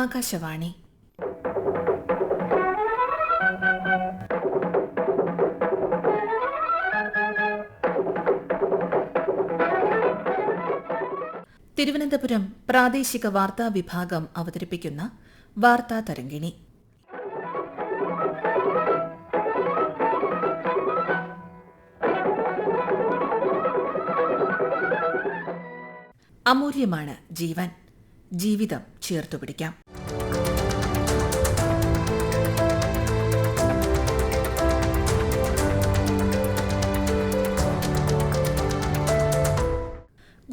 ആകാശവാണി. തിരുവനന്തപുരം പ്രാദേശിക വാർത്താ വിഭാഗം അവതരിപ്പിക്കുന്ന വാർത്താ തരംഗിണി. അമൂല്യമാണ് ജീവൻ. ജീവിതം ചേർത്തുപിടിക്കാം.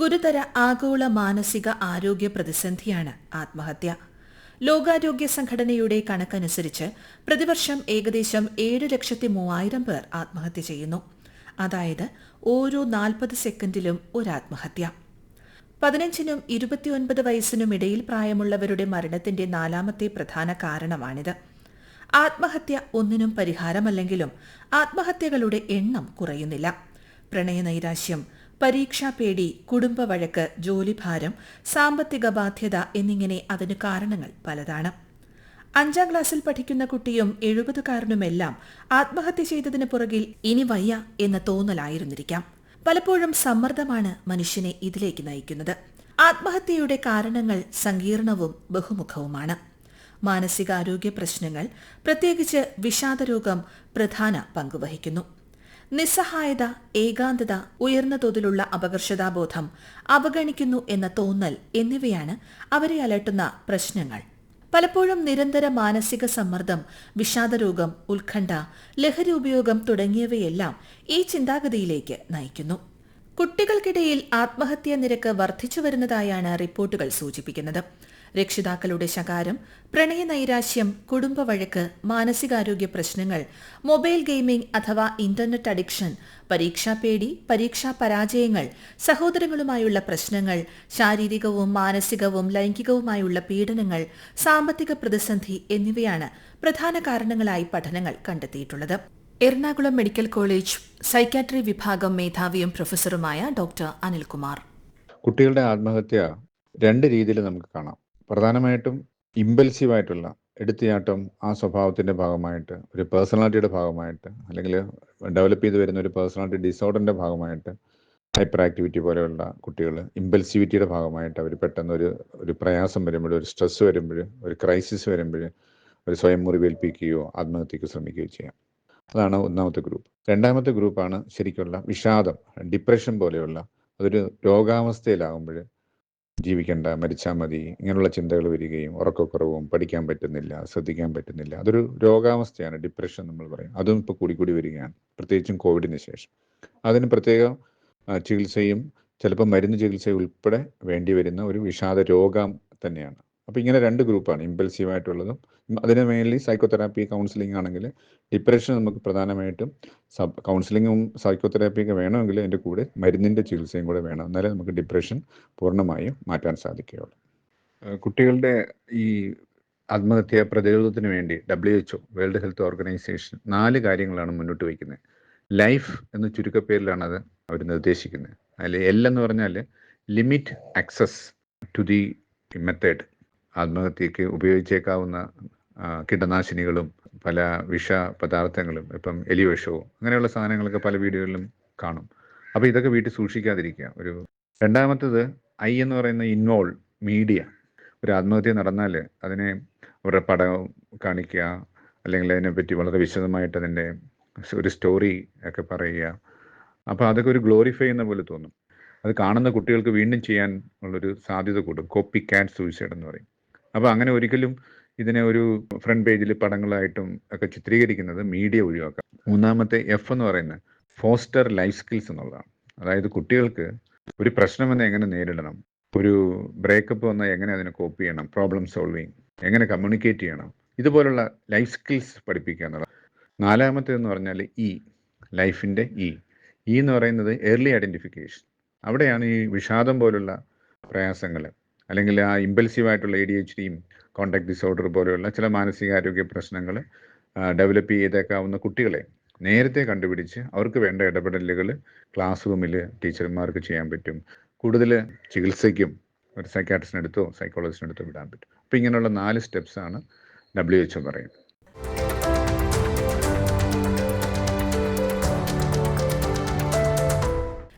ഗുരുതര ആഗോള മാനസിക ആരോഗ്യ പ്രതിസന്ധിയാണ് ആത്മഹത്യ. ലോകാരോഗ്യ സംഘടനയുടെ കണക്കനുസരിച്ച് പ്രതിവർഷം ഏകദേശം ഏഴ് ലക്ഷത്തി മൂവായിരം പേർ ആത്മഹത്യ ചെയ്യുന്നു. അതായത് ഓരോ നാൽപ്പത് സെക്കൻഡിലും ഒരു ആത്മഹത്യ പതിനഞ്ചിനും ഇരുപത്തിയൊൻപത് വയസ്സിനും ഇടയിൽ പ്രായമുള്ളവരുടെ മരണത്തിന്റെ നാലാമത്തെ പ്രധാന കാരണമാണിത്. ആത്മഹത്യ ഒന്നിനും പരിഹാരമല്ലെങ്കിലും ആത്മഹത്യകളുടെ എണ്ണം കുറയുന്നില്ല. പ്രണയനൈരാശ്യം പരീക്ഷാ പേടി കുടുംബവഴക്ക് ജോലിഭാരം സാമ്പത്തിക ബാധ്യത എന്നിങ്ങനെ അതിന് കാരണങ്ങൾ പലതാണ്. അഞ്ചാം ക്ലാസ്സിൽ പഠിക്കുന്ന കുട്ടിയും എഴുപതുകാരനുമെല്ലാം ആത്മഹത്യ ചെയ്തതിന് പുറകിൽ ഇനി വയ്യ എന്ന തോന്നലായിരുന്നിരിക്കാം. പലപ്പോഴും സമ്മർദ്ദമാണ് മനുഷ്യനെ ഇതിലേക്ക് നയിക്കുന്നത്. ആത്മഹത്യയുടെ കാരണങ്ങൾ സങ്കീർണവും ബഹുമുഖവുമാണ്. മാനസികാരോഗ്യ പ്രശ്നങ്ങൾ പ്രത്യേകിച്ച് വിഷാദരോഗം പ്രധാന പങ്കുവഹിക്കുന്നു നിസ്സഹായത ഏകാന്തത ഉയർന്ന തോതിലുള്ള അപകർഷതാബോധം അവഗണിക്കുന്നു എന്ന തോന്നൽ എന്നിവയാണ് അവരെ അലട്ടുന്ന പ്രശ്നങ്ങൾ. പലപ്പോഴും നിരന്തര മാനസിക സമ്മർദ്ദം വിഷാദരോഗം ഉത്കണ്ഠ ലഹരി ഉപയോഗം തുടങ്ങിയവയെല്ലാം ഈ ചിന്താഗതിയിലേക്ക് നയിക്കുന്നു. കുട്ടികൾക്കിടയിൽ ആത്മഹത്യാ നിരക്ക് വർദ്ധിച്ചു വരുന്നതായാണ് റിപ്പോർട്ടുകൾ സൂചിപ്പിക്കുന്നത്. രക്ഷിതാക്കളുടെ ശകാരം പ്രണയനൈരാശ്യം കുടുംബവഴക്ക് മാനസികാരോഗ്യ പ്രശ്നങ്ങൾ മൊബൈൽ ഗെയിമിംഗ് അഥവാ ഇന്റർനെറ്റ് അഡിക്ഷൻ പരീക്ഷാ പേടി പരീക്ഷാ പരാജയങ്ങൾ സഹോദരങ്ങളുമായുള്ള പ്രശ്നങ്ങൾ ശാരീരികവും മാനസികവും ലൈംഗികവുമായുള്ള പീഡനങ്ങൾ സാമ്പത്തിക പ്രതിസന്ധി എന്നിവയാണ് പ്രധാന കാരണങ്ങളായി പഠനങ്ങൾ കണ്ടെത്തിയിട്ടുള്ളത്. എറണാകുളം മെഡിക്കൽ കോളേജ് സൈക്കാട്രി വിഭാഗം മേധാവിയും പ്രൊഫസറുമായ ഡോക്ടർ അനിൽകുമാർ. കുട്ടികളുടെ ആത്മഹത്യ രണ്ട് രീതിയിൽ നമുക്ക് കാണാം. പ്രധാനമായിട്ടും ഇമ്പൽസീവ് ആയിട്ടുള്ള എടുത്തിയാട്ടം ആ സ്വഭാവത്തിന്റെ ഭാഗമായിട്ട് ഒരു പേഴ്സണാലിറ്റിയുടെ ഭാഗമായിട്ട് അല്ലെങ്കിൽ ഡെവലപ്പ് ചെയ്ത് വരുന്ന ഒരു പേഴ്സണാലിറ്റി ഡിസോർഡറിന്റെ ഭാഗമായിട്ട് ഹൈപ്പർ ആക്ടിവിറ്റി പോലെയുള്ള കുട്ടികൾ ഇമ്പൽസിവിറ്റിയുടെ ഭാഗമായിട്ട് അവർ പെട്ടെന്ന് ഒരു ഒരു പ്രയാസം വരുമ്പോൾ ഒരു സ്ട്രെസ് വരുമ്പോൾ ഒരു ക്രൈസിസ് വരുമ്പോൾ ഒരു സ്വയം മുറിവേൽപ്പിക്കുകയോ ആത്മഹത്യക്ക് ശ്രമിക്കുകയോ ചെയ്യാം. അതാണ് ഒന്നാമത്തെ ഗ്രൂപ്പ്. രണ്ടാമത്തെ ഗ്രൂപ്പാണ് ശരിക്കുള്ള വിഷാദം ഡിപ്രഷൻ പോലെയുള്ള അതൊരു രോഗാവസ്ഥയിലാകുമ്പോൾ ജീവിക്കണ്ട മരിച്ചാൽ മതി ഇങ്ങനെയുള്ള ചിന്തകൾ വരികയും ഉറക്കക്കുറവും പഠിക്കാൻ പറ്റുന്നില്ല ശ്രദ്ധിക്കാൻ പറ്റുന്നില്ല. അതൊരു രോഗാവസ്ഥയാണ് ഡിപ്രഷൻ നമ്മൾ പറയും. അതും ഇപ്പോൾ കൂടി വരികയാണ്. പ്രത്യേകിച്ചും കോവിഡിന് ശേഷം. അതിന് പ്രത്യേക ചികിത്സയും ചിലപ്പോൾ മരുന്ന് ചികിത്സയും ഉൾപ്പെടെ വേണ്ടി വരുന്ന ഒരു വിഷാദ രോഗം തന്നെയാണ്. അപ്പോൾ ഇങ്ങനെ രണ്ട് ഗ്രൂപ്പാണ് ഇമ്പൽസീവ് ആയിട്ടുള്ളതും അതിന് മെയിൻലി സൈക്കോതെറാപ്പി കൗൺസിലിംഗ് ആണെങ്കിൽ ഡിപ്രഷൻ നമുക്ക് പ്രധാനമായിട്ടും സബ് കൗൺസിലിങ്ങും സൈക്കോതെറാപ്പിയൊക്കെ വേണമെങ്കിൽ അതിന്റെ കൂടെ മരുന്നിന്റെ ചികിത്സയും കൂടെ വേണം. എന്നാലേ നമുക്ക് ഡിപ്രഷൻ പൂർണമായും മാറ്റാൻ സാധിക്കുകയുള്ളൂ. കുട്ടികളുടെ ഈ ആത്മഹത്യ പ്രതിരോധത്തിന് വേണ്ടി W HO World Health Organization നാല് കാര്യങ്ങളാണ് മുന്നോട്ട് വയ്ക്കുന്നത്. ലൈഫ് എന്ന ചുരുക്കപ്പേരിലാണ് അത് അവർ നിർദ്ദേശിക്കുന്നത്. അതിൽ എൽ എന്ന് പറഞ്ഞാൽ limit access to the method ആത്മഹത്യക്ക് ഉപയോഗിച്ചേക്കാവുന്ന കീടനാശിനികളും പല വിഷ പദാർത്ഥങ്ങളും ഇപ്പം എലിവിഷവും അങ്ങനെയുള്ള സാധനങ്ങളൊക്കെ പല വീടുകളിലും കാണും. അപ്പോൾ ഇതൊക്കെ വീട്ടിൽ സൂക്ഷിക്കാതിരിക്കുക. ഒരു രണ്ടാമത്തത് ഐ എന്ന് പറയുന്ന ഇൻവോൾ മീഡിയ. ഒരു ആത്മഹത്യ നടന്നാൽ അതിനെ അവരുടെ പടം കാണിക്കുക അല്ലെങ്കിൽ അതിനെപ്പറ്റി വളരെ വിശദമായിട്ട് അതിന്റെ ഒരു സ്റ്റോറി ഒക്കെ പറയുക. അപ്പോൾ അതൊക്കെ ഒരു ഗ്ലോറിഫൈ ചെയ്യുന്ന പോലെ തോന്നും. അത് കാണുന്ന കുട്ടികൾക്ക് വീണ്ടും ചെയ്യാൻ ഉള്ളൊരു സാധ്യത കൂടും. കോപ്പി കാറ്റ് സൂയിസൈഡ് എന്ന് പറയും. അപ്പോൾ അങ്ങനെ ഒരിക്കലും ഇതിനെ ഒരു ഫ്രണ്ട് പേജിൽ പടങ്ങളായിട്ടും ഒക്കെ ചിത്രീകരിക്കുന്നത് മീഡിയ ഒഴിവാക്കാം. മൂന്നാമത്തെ എഫ് എന്ന് പറയുന്നത് ഫോസ്റ്റർ ലൈഫ് സ്കിൽസ് എന്നുള്ളതാണ്. അതായത് കുട്ടികൾക്ക് ഒരു പ്രശ്നം വന്നാൽ എങ്ങനെ നേരിടണം? ഒരു ബ്രേക്കപ്പ് വന്നാൽ എങ്ങനെ അതിനെ കോപ്പ് ചെയ്യണം? പ്രോബ്ലം സോൾവിങ് എങ്ങനെ കമ്മ്യൂണിക്കേറ്റ് ചെയ്യണം? ഇതുപോലുള്ള ലൈഫ് സ്കിൽസ് പഠിപ്പിക്കുക എന്നുള്ളത്. നാലാമത്തേതെന്ന് പറഞ്ഞാൽ ഇ ലൈഫിന്റെ ഇ ഇ എന്ന് പറയുന്നത് ഏർലി ഐഡന്റിഫിക്കേഷൻ അവിടെയാണ് ഈ വിഷാദം പോലുള്ള പ്രയാസങ്ങൾ അല്ലെങ്കിൽ ആ ഇമ്പൽസീവായിട്ടുള്ള എ ഡി എച്ച് ഡിയും കോണ്ടാക്ട് ഡിസോർഡർ പോലെയുള്ള ചില മാനസികാരോഗ്യ പ്രശ്നങ്ങൾ ഡെവലപ്പ് ചെയ്തേക്കാവുന്ന കുട്ടികളെ നേരത്തെ കണ്ടുപിടിച്ച് അവർക്ക് വേണ്ട ഇടപെടലുകൾ ക്ലാസ് റൂമിൽ ടീച്ചർമാർക്ക് ചെയ്യാൻ പറ്റും. കൂടുതൽ ചികിത്സയ്ക്കും ഒരു സൈക്കാട്രിസ്റ്റിനടുത്തോ സൈക്കോളജിസ്റ്റിനടുത്തോ വിടാൻ പറ്റും. അപ്പോൾ ഇങ്ങനെയുള്ള നാല് സ്റ്റെപ്സാണ് ഡബ്ല്യു എച്ച് പറയുന്നത്.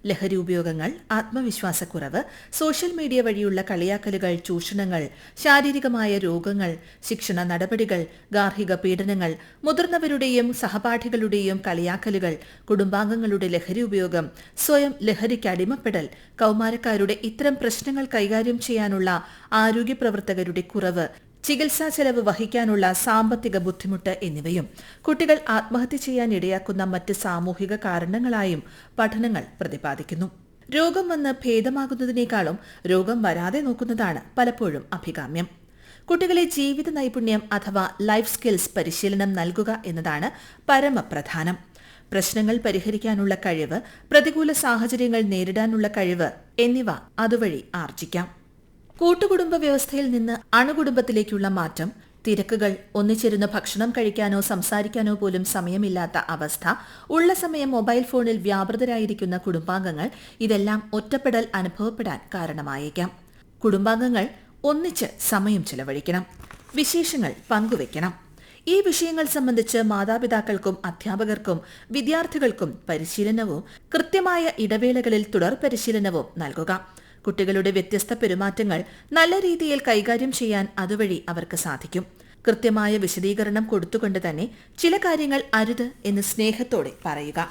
ലഹരി ഉപയോഗങ്ങൾ ആത്മവിശ്വാസക്കുറവ് സോഷ്യൽ മീഡിയ വഴിയുള്ള കളിയാക്കലുകൾ ചൂഷണങ്ങൾ ശാരീരികമായ രോഗങ്ങൾ ശിക്ഷണ നടപടികൾ ഗാർഹിക പീഡനങ്ങൾ മുതിർന്നവരുടെയും സഹപാഠികളുടെയും കളിയാക്കലുകൾ കുടുംബാംഗങ്ങളുടെ ലഹരി ഉപയോഗം സ്വയം ലഹരിക്ക് അടിമപ്പെടൽ കൌമാരക്കാരുടെ ഇത്തരം പ്രശ്നങ്ങൾ കൈകാര്യം ചെയ്യാനുള്ള ആരോഗ്യ പ്രവർത്തകരുടെ കുറവ് ചികിത്സാ ചെലവ് വഹിക്കാനുള്ള സാമ്പത്തിക ബുദ്ധിമുട്ട് എന്നിവയും കുട്ടികൾ ആത്മഹത്യ ചെയ്യാൻ ഇടയാക്കുന്ന മറ്റ് സാമൂഹിക കാരണങ്ങളായും പഠനങ്ങൾ പ്രതിപാദിക്കുന്നു. രോഗം വന്ന് ഭേദമാകുന്നതിനേക്കാളും രോഗം വരാതെ നോക്കുന്നതാണ് പലപ്പോഴും അഭികാമ്യം. കുട്ടികളെ ജീവിത നൈപുണ്യം അഥവാ ലൈഫ് സ്കിൽസ് പരിശീലനം നൽകുക എന്നതാണ് പരമപ്രധാനം. പ്രശ്നങ്ങൾ പരിഹരിക്കാനുള്ള കഴിവ് പ്രതികൂല സാഹചര്യങ്ങൾ നേരിടാനുള്ള കഴിവ് എന്നിവ അതുവഴി ആർജിക്കാം. കൂട്ടുകുടുംബ വ്യവസ്ഥയിൽ നിന്ന് അണുകുടുംബത്തിലേക്കുള്ള മാറ്റം തിരക്കുകൾ ഒന്നിച്ചിരുന്ന് ഭക്ഷണം കഴിക്കാനോ സംസാരിക്കാനോ പോലും സമയമില്ലാത്ത അവസ്ഥ ഉള്ള സമയം മൊബൈൽ ഫോണിൽ വ്യാപൃതരായിരിക്കുന്ന കുടുംബാംഗങ്ങൾ ഇതെല്ലാം ഒറ്റപ്പെടൽ അനുഭവപ്പെടാൻ കാരണമായേക്കാം. കുടുംബാംഗങ്ങൾ ഒന്നിച്ച് സമയം ചെലവഴിക്കണം. വിശേഷങ്ങൾ പങ്കുവയ്ക്കണം. ഈ വിഷയങ്ങൾ സംബന്ധിച്ച് മാതാപിതാക്കൾക്കും അധ്യാപകർക്കും വിദ്യാർത്ഥികൾക്കും പരിശീലനവും കൃത്യമായ ഇടവേളകളിൽ തുടർ പരിശീലനവും നൽകുക. കുട്ടികളുടെ വ്യത്യസ്ത പെരുമാറ്റങ്ങൾ നല്ല രീതിയിൽ കൈകാര്യം ചെയ്യാൻ അതുവഴി അവർക്ക് സാധിക്കും. കൃത്യമായ വിശദീകരണം കൊടുത്തുകൊണ്ട് തന്നെ ചില കാര്യങ്ങൾ അരുത് എന്ന് സ്നേഹത്തോടെ പറയുക.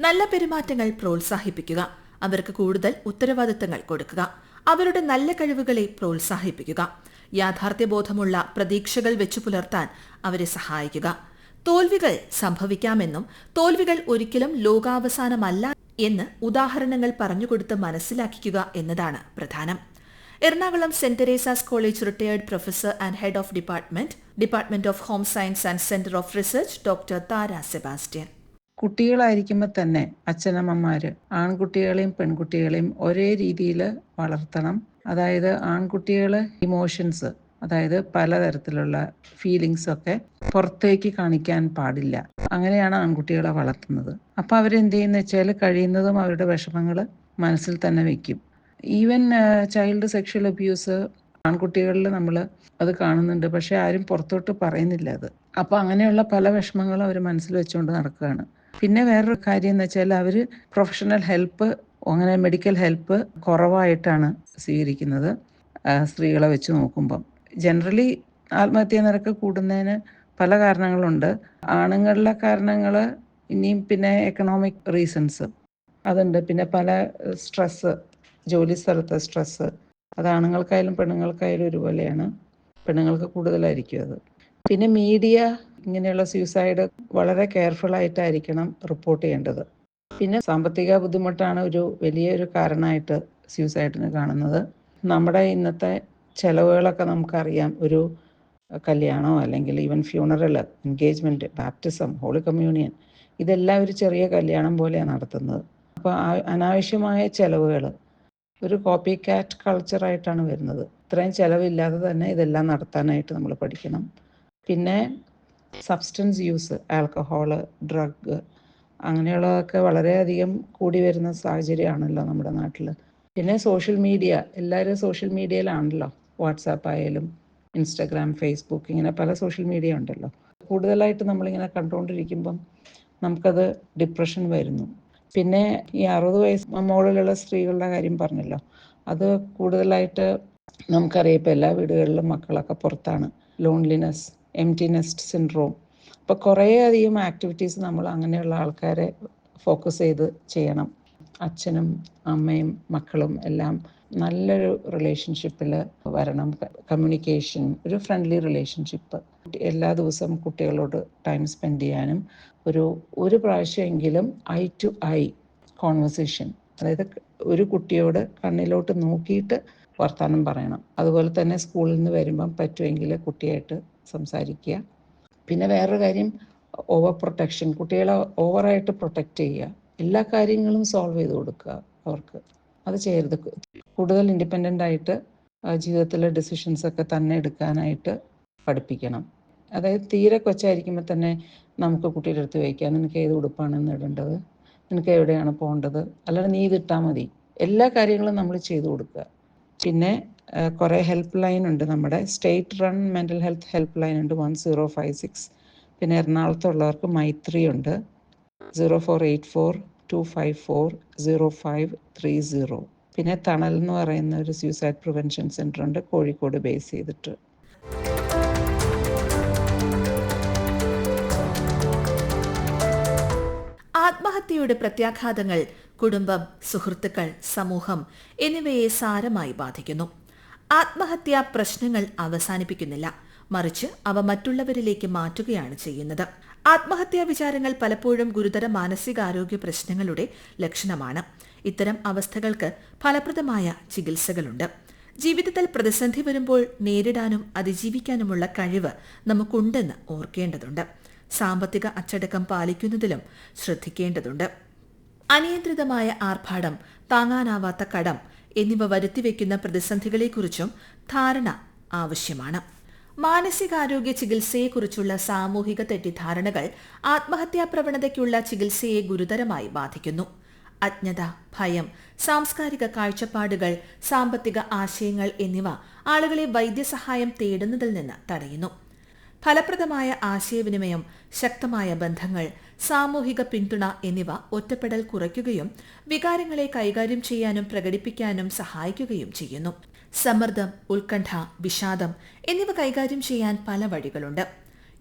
നല്ല പെരുമാറ്റങ്ങൾ പ്രോത്സാഹിപ്പിക്കുക. അവർക്ക് കൂടുതൽ ഉത്തരവാദിത്തങ്ങൾ കൊടുക്കുക. അവരുടെ നല്ല കഴിവുകളെ പ്രോത്സാഹിപ്പിക്കുക. യാഥാർത്ഥ്യബോധമുള്ള പ്രതീക്ഷകൾ വെച്ചു പുലർത്താൻ അവരെ സഹായിക്കുക. തോൽവികൾ സംഭവിക്കാമെന്നും തോൽവികൾ ഒരിക്കലും ലോകാവസാനമല്ല എന്ന് ഉദാഹരണങ്ങൾ പറഞ്ഞുകൊടുത്ത് മനസ്സിലാക്കിക്കുക എന്നതാണ് പ്രധാനം. Ernakulam Saint Teresa's College retired professor and head of department department of home science and centre of research doctor Tara Sebastian. കുട്ടികളായിരിക്കുമ്പോൾ തന്നെ അച്ഛനമ്മമാര് ആൺകുട്ടികളെയും പെൺകുട്ടികളെയും ഒരേ രീതിയിൽ വളർത്തണം. അതായത് ആൺകുട്ടികൾ ഇമോഷൻസ് അതായത് പലതരത്തിലുള്ള ഫീലിങ്സ് ഒക്കെ പുറത്തേക്ക് കാണിക്കാൻ പാടില്ല. അങ്ങനെയാണ് ആൺകുട്ടികളെ വളർത്തുന്നത്. അപ്പോൾ അവരെന്ത് ചെയ്യുന്ന വെച്ചാൽ കഴിയുന്നതും അവരുടെ വിഷമങ്ങൾ മനസ്സിൽ തന്നെ വെക്കും. ഈവൻ ചൈൽഡ് സെക്ഷൽ അബ്യൂസ് ആൺകുട്ടികളിൽ നമ്മൾ അത് കാണുന്നുണ്ട്. പക്ഷെ ആരും പുറത്തോട്ട് പറയുന്നില്ല അത്. അപ്പോൾ അങ്ങനെയുള്ള പല വിഷമങ്ങളും അവർ മനസ്സിൽ വെച്ചുകൊണ്ട് നടക്കുകയാണ്. പിന്നെ വേറൊരു കാര്യം എന്ന് വെച്ചാൽ അവർ പ്രൊഫഷണൽ ഹെൽപ്പ് അങ്ങനെ മെഡിക്കൽ ഹെൽപ്പ് കുറവായിട്ടാണ് സ്വീകരിക്കുന്നത് സ്ത്രീകളെ വെച്ച് നോക്കുമ്പം. ജനറലി ആത്മഹത്യാ നിരക്ക് കൂടുന്നതിന് പല കാരണങ്ങളുണ്ട്. ആണുങ്ങളിലെ കാരണങ്ങൾ ഇനിയും പിന്നെ എക്കണോമിക് റീസൺസ് അതുണ്ട്. പിന്നെ പല സ്ട്രെസ് ജോലി സ്ഥലത്തെ സ്ട്രെസ് അത് ആണുങ്ങൾക്കായാലും പെണ്ണുങ്ങൾക്കായാലും ഒരുപോലെയാണ്. പെണ്ണുങ്ങൾക്ക് കൂടുതലായിരിക്കും അത്. പിന്നെ മീഡിയ ഇങ്ങനെയുള്ള സ്യൂസൈഡ് വളരെ കെയർഫുൾ ആയിട്ടായിരിക്കണം റിപ്പോർട്ട് ചെയ്യേണ്ടത്. പിന്നെ സാമ്പത്തിക ബുദ്ധിമുട്ടാണ് ഒരു വലിയൊരു കാരണമായിട്ട് സ്യൂസൈഡിന് കാണുന്നത്. നമ്മുടെ ഇന്നത്തെ ചിലവുകളൊക്കെ നമുക്കറിയാം. ഒരു കല്യാണോ അല്ലെങ്കിൽ even funeral engagement baptism Holy Communion ഇതെല്ലാം ഒരു ചെറിയ കല്യാണം പോലെയാണ് നടത്തുന്നത്. അപ്പോൾ അനാവശ്യമായ ചിലവുകൾ ഒരു കോപ്പി കാറ്റ് കൾച്ചറായിട്ടാണ് വരുന്നത്. ഇത്രയും ചിലവില്ലാതെ തന്നെ ഇതെല്ലാം നടത്താനായിട്ട് നമ്മൾ പഠിക്കണം. പിന്നെ സബ്സ്റ്റൻസ് യൂസ് ആൽക്കഹോൾ ഡ്രഗ് അങ്ങനെയുള്ളതൊക്കെ വളരെയധികം കൂടി വരുന്ന സാഹചര്യമാണല്ലോ നമ്മുടെ നാട്ടിൽ പിന്നെ സോഷ്യൽ മീഡിയ എല്ലാവരും സോഷ്യൽ മീഡിയയിലാണല്ലോ വാട്സാപ്പ് ആയാലും ഇൻസ്റ്റാഗ്രാം ഫേസ്ബുക്ക് ഇങ്ങനെ പല സോഷ്യൽ മീഡിയ ഉണ്ടല്ലോ. കൂടുതലായിട്ട് നമ്മളിങ്ങനെ കണ്ടുകൊണ്ടിരിക്കുമ്പം നമുക്കത് ഡിപ്രഷൻ വരുന്നു. പിന്നെ ഈ അറുപത് വയസ്സ് മുകളിലുള്ള സ്ത്രീകളുടെ കാര്യം പറഞ്ഞല്ലോ. അത് കൂടുതലായിട്ട് നമുക്കറിയാം ഇപ്പോൾ എല്ലാ വീടുകളിലും മക്കളൊക്കെ പുറത്താണ്. ലോൺലിനെസ് എംറ്റിനെസ്റ്റ് സിൻഡ്രോം അപ്പോൾ കുറേ അധികം ആക്ടിവിറ്റീസ് നമ്മൾ അങ്ങനെയുള്ള ആൾക്കാരെ ഫോക്കസ് ചെയ്ത് ചെയ്യണം. അച്ഛനും അമ്മയും മക്കളും എല്ലാം നല്ലൊരു റിലേഷൻഷിപ്പിൽ വരണം. കമ്മ്യൂണിക്കേഷൻ ഒരു ഫ്രണ്ട്ലി റിലേഷൻഷിപ്പ് എല്ലാ ദിവസവും കുട്ടികളോട് ടൈം സ്പെൻഡ് ചെയ്യാനും ഒരു ഒരു പ്രാവശ്യമെങ്കിലും ഐ ടു ഐ കോൺവെർസേഷൻ അതായത് ഒരു കുട്ടിയോട് കണ്ണിലോട്ട് നോക്കിയിട്ട് വർത്തമാനം പറയണം. അതുപോലെ തന്നെ സ്കൂളിൽ നിന്ന് വരുമ്പം പറ്റുമെങ്കിൽ കുട്ടിയായിട്ട് സംസാരിക്കുക. പിന്നെ വേറൊരു കാര്യം ഓവർ പ്രൊട്ടക്ഷൻ കുട്ടികളെ ഓവറായിട്ട് പ്രൊട്ടക്റ്റ് ചെയ്യുക. എല്ലാ കാര്യങ്ങളും സോൾവ് ചെയ്ത് കൊടുക്കുക അവർക്ക്. അത് ചെയ്യരുത്. കൂടുതൽ ഇൻഡിപെൻഡന്റ് ആയിട്ട് ജീവിതത്തിലെ ഡിസിഷൻസ് ഒക്കെ തന്നെ എടുക്കാനായിട്ട് പഠിപ്പിക്കണം. അതായത് തീരെ കൊച്ചായിരിക്കുമ്പോൾ തന്നെ നമുക്ക് കുട്ടിയുടെ അടുത്ത് വയ്ക്കാം നിനക്ക് ഏത് ഉടുപ്പാണ് ഇടേണ്ടത്? നിനക്ക് എവിടെയാണ് പോകേണ്ടത്? അല്ലാതെ നീ ഇതിട്ടാൽ മതി. എല്ലാ കാര്യങ്ങളും നമ്മൾ ചെയ്തു കൊടുക്കുക. പിന്നെ കുറേ ഹെൽപ്പ് ലൈൻ ഉണ്ട് നമ്മുടെ. State run mental health help line ഉണ്ട്. വൺ സീറോ ഫൈവ് സിക്സ് പിന്നെ എറണാകുളത്തുള്ളവർക്ക് മൈത്രി ഉണ്ട്. Zero four eight four two five four zero five three zero പിന്നെ തണൽ എന്ന് പറയുന്ന ഒരു സ്യൂസൈഡ് പ്രിവെൻഷൻ സെന്റർ ഉണ്ട്. കോഴിക്കോട് ബേസ് ചെയ്തിട്ട്. ആത്മഹത്യയുടെ പ്രത്യാഘാതങ്ങൾ കുടുംബം സുഹൃത്തുക്കൾ സമൂഹം എന്നിവയെ സാരമായി ബാധിക്കുന്നു. ആത്മഹത്യാ പ്രശ്നങ്ങൾ അവസാനിപ്പിക്കുന്നില്ല. മറിച്ച് അവ മറ്റുള്ളവരിലേക്ക് മാറ്റുകയാണ് ചെയ്യുന്നത്. ആത്മഹത്യാ വിചാരങ്ങൾ പലപ്പോഴും ഗുരുതര മാനസികാരോഗ്യ പ്രശ്നങ്ങളുടെ ലക്ഷണമാണ്. ഇത്തരം അവസ്ഥകൾക്ക് ഫലപ്രദമായ ചികിത്സകളുണ്ട്. ജീവിതത്തിൽ പ്രതിസന്ധി വരുമ്പോൾ നേരിടാനും അതിജീവിക്കാനുമുള്ള കഴിവ് നമുക്കുണ്ടെന്ന് ഓർക്കേണ്ടതുണ്ട്. സാമ്പത്തിക അച്ചടക്കം പാലിക്കുന്നതിലും ശ്രദ്ധിക്കേണ്ടതുണ്ട്. അനിയന്ത്രിതമായ ആർഭാടം താങ്ങാനാവാത്ത കടം എന്നിവ വരുത്തിവെക്കുന്ന പ്രതിസന്ധികളെക്കുറിച്ചും ധാരണ ആവശ്യമാണ്. മാനസികാരോഗ്യ ചികിത്സയെക്കുറിച്ചുള്ള സാമൂഹിക തെറ്റിദ്ധാരണകൾ ആത്മഹത്യാ പ്രവണതയ്ക്കുള്ള ചികിത്സയെ ഗുരുതരമായി ബാധിക്കുന്നു. അജ്ഞത ഭയം സാംസ്കാരിക കാഴ്ചപ്പാടുകൾ സാമ്പത്തിക ആശയങ്ങൾ എന്നിവ ആളുകളെ വൈദ്യസഹായം തേടുന്നതിൽ നിന്ന് തടയുന്നു. ഫലപ്രദമായ ആശയവിനിമയം ശക്തമായ ബന്ധങ്ങൾ സാമൂഹിക പിന്തുണ എന്നിവ ഒറ്റപ്പെടൽ കുറയ്ക്കുകയും വികാരങ്ങളെ കൈകാര്യം ചെയ്യാനും പ്രകടിപ്പിക്കാനും സഹായിക്കുകയും ചെയ്യുന്നു. സമ്മർദ്ദം ഉത്കണ്ഠ വിഷാദം എന്നിവ കൈകാര്യം ചെയ്യാൻ പല വഴികളുണ്ട്.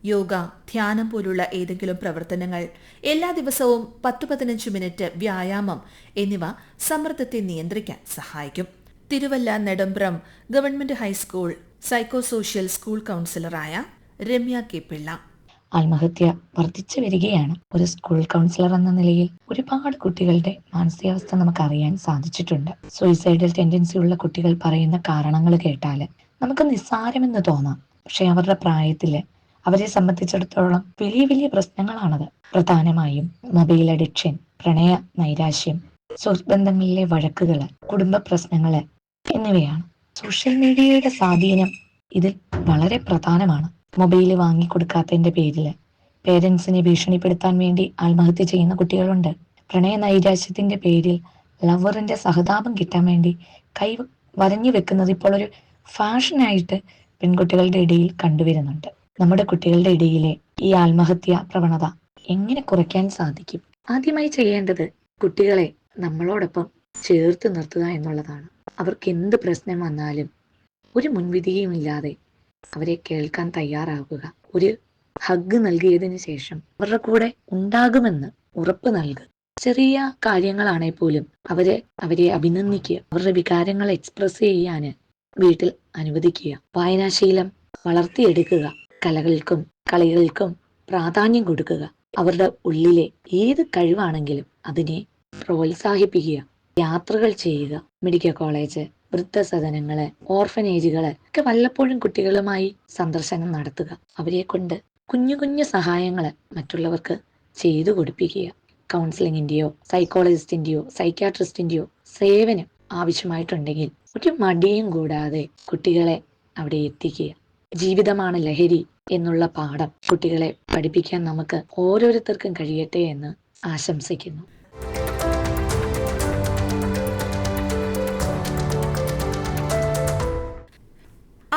യോഗ ധ്യാനം പോലുള്ള ഏതെങ്കിലും പ്രവർത്തനങ്ങൾ എല്ലാ ദിവസവും പത്ത് പതിനഞ്ച് മിനിറ്റ് വ്യായാമം എന്നിവ സമ്മർദ്ദത്തെ നിയന്ത്രിക്കാൻ സഹായിക്കും. Thiruvalla Nedumpram government high school psychosocial school കൗൺസിലറായ Ramya K Pillai. ആത്മഹത്യ വർദ്ധിച്ചു വരികയാണ്. ഒരു സ്കൂൾ കൗൺസിലർ എന്ന നിലയിൽ ഒരുപാട് കുട്ടികളുടെ മാനസികാവസ്ഥ നമുക്ക് അറിയാൻ സാധിച്ചിട്ടുണ്ട്. സൂയിസൈഡൽ ടെൻഡൻസി ഉള്ള കുട്ടികൾ പറയുന്ന കാരണങ്ങൾ കേട്ടാൽ നമുക്ക് നിസ്സാരമെന്ന് തോന്നാം. പക്ഷെ അവരുടെ പ്രായത്തിൽ അവരെ സംബന്ധിച്ചിടത്തോളം വലിയ വലിയ പ്രശ്നങ്ങളാണത്. പ്രധാനമായും മൊബൈൽ അഡിക്ഷൻ പ്രണയ നൈരാശ്യം സുഹൃത്ത് ബന്ധങ്ങളിലെ വഴക്കുകൾ കുടുംബ പ്രശ്നങ്ങൾ എന്നിവയാണ്. സോഷ്യൽ മീഡിയയുടെ സ്വാധീനം ഇതിൽ വളരെ പ്രധാനമാണ്. മൊബൈൽ വാങ്ങിക്കൊടുക്കാത്തതിന്റെ പേരിൽ പേരൻസിനെ ഭീഷണിപ്പെടുത്താൻ വേണ്ടി ആത്മഹത്യ ചെയ്യുന്ന കുട്ടികളുണ്ട്. പ്രണയ നൈരാശ്യത്തിന്റെ പേരിൽ ലവറിന്റെ സഹതാപം കിട്ടാൻ വേണ്ടി കൈ വരഞ്ഞു വെക്കുന്നത് ഇപ്പോൾ ഒരു ഫാഷനായിട്ട് പെൺകുട്ടികളുടെ ഇടയിൽ കണ്ടുവരുന്നുണ്ട്. നമ്മുടെ കുട്ടികളുടെ ഇടയിലെ ഈ ആത്മഹത്യ പ്രവണത എങ്ങനെ കുറയ്ക്കാൻ സാധിക്കും? ആദ്യമായി ചെയ്യേണ്ടത് കുട്ടികളെ നമ്മളോടൊപ്പം ചേർത്ത് നിർത്തുക എന്നുള്ളതാണ്. അവർക്ക് എന്ത് പ്രശ്നം വന്നാലും ഒരു മുൻവിധിയുമില്ലാതെ അവരെ കേൾക്കാൻ തയ്യാറാകുക ഒരു ഹഗ് നൽകിയതിനു ശേഷം അവരുടെ കൂടെ ഉണ്ടാകുമെന്ന് ഉറപ്പ് നൽകുക. ചെറിയ കാര്യങ്ങളാണെങ്കിൽ പോലും അവരെ അവരെ അഭിനന്ദിക്കുക. അവരുടെ വികാരങ്ങൾ എക്സ്പ്രസ് ചെയ്യാന് വീട്ടിൽ അനുവദിക്കുക. വായനാശീലം വളർത്തിയെടുക്കുക. കലകൾക്കും കളികൾക്കും പ്രാധാന്യം കൊടുക്കുക. അവരുടെ ഉള്ളിലെ ഏത് കഴിവാണെങ്കിലും അതിനെ പ്രോത്സാഹിപ്പിക്കുക. യാത്രകൾ ചെയ്യുക. മെഡിക്കൽ കോളേജ് വൃദ്ധസദനങ്ങൾ ഓർഫനേജുകൾ ഒക്കെ വല്ലപ്പോഴും കുട്ടികളുമായി സന്ദർശനം നടത്തുക. അവരെ കൊണ്ട് കുഞ്ഞു കുഞ്ഞു സഹായങ്ങൾ മറ്റുള്ളവർക്ക് ചെയ്തു കൊടുപ്പിക്കുക. കൗൺസിലിങ്ങിന്റെയോ സൈക്കോളജിസ്റ്റിന്റെയോ സൈക്യാട്രിസ്റ്റിന്റെയോ സേവനം ആവശ്യമായിട്ടുണ്ടെങ്കിൽ ഒരു മടിയും കൂടാതെ കുട്ടികളെ അവിടെ എത്തിക്കുക. ജീവിതമാണ് ലഹരി എന്നുള്ള പാഠം കുട്ടികളെ പഠിപ്പിക്കാൻ നമുക്ക് ഓരോരുത്തർക്കും കഴിയട്ടെ എന്ന് ആശംസിക്കുന്നു.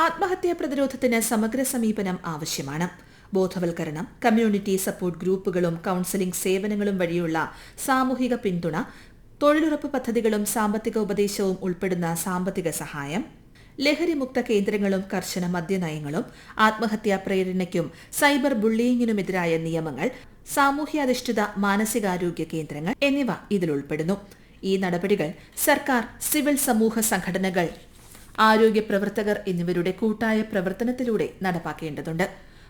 ആത്മഹത്യാ പ്രതിരോധത്തിന് സമഗ്ര സമീപനം ആവശ്യമാണ്. ബോധവൽക്കരണം കമ്മ്യൂണിറ്റി സപ്പോർട്ട് ഗ്രൂപ്പുകളും കൌൺസിലിംഗ് സേവനങ്ങളും വഴിയുള്ള സാമൂഹിക പിന്തുണ തൊഴിലുറപ്പ് പദ്ധതികളും സാമ്പത്തിക ഉപദേശവും ഉൾപ്പെടുന്ന സാമ്പത്തിക സഹായം ലഹരിമുക്ത കേന്ദ്രങ്ങളും കർശന മദ്യനയങ്ങളും ആത്മഹത്യാ പ്രേരണയ്ക്കും സൈബർ ബുള്ളിയിങ്ങിനുമെതിരായ നിയമങ്ങൾ സാമൂഹ്യാധിഷ്ഠിത മാനസികാരോഗ്യ കേന്ദ്രങ്ങൾ എന്നിവ ഇതിൽ ഉൾപ്പെടുന്നു ഈ നടപടികൾ സർക്കാർ സിവിൽ സമൂഹ സംഘടനകൾ ആരോഗ്യ പ്രവർത്തകർ എന്നിവരുടെ കൂട്ടായ പ്രവർത്തനത്തിലൂടെ നടപ്പാക്കേണ്ടതുണ്ട്.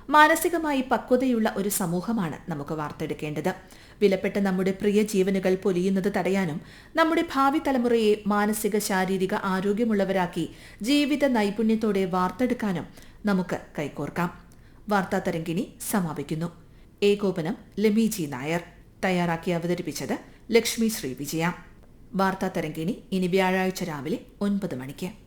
മാനസികമായി പക്വതയുള്ള ഒരു സമൂഹമാണ് നമുക്ക് വാർത്തെടുക്കേണ്ടത്. വിലപ്പെട്ട നമ്മുടെ പ്രിയ ജീവനുകൾ പൊലിയുന്നത് തടയാനും നമ്മുടെ ഭാവി തലമുറയെ മാനസിക ശാരീരിക ആരോഗ്യമുള്ളവരാക്കി ജീവിത നൈപുണ്യത്തോടെ വാർത്തെടുക്കാനും നമുക്ക് കൈകോർക്കാം. വാർത്താ തരംഗിണി സമാപിക്കുന്നു. ഏകോപനം ലമീജി നായർ. തയ്യാറാക്കി അവതരിപ്പിച്ചത് ലക്ഷ്മി ശ്രീ വിജയ. വാർത്താ തരംഗിണി ഇനി വ്യാഴാഴ്ച രാവിലെ ഒൻപത് മണിക്ക്.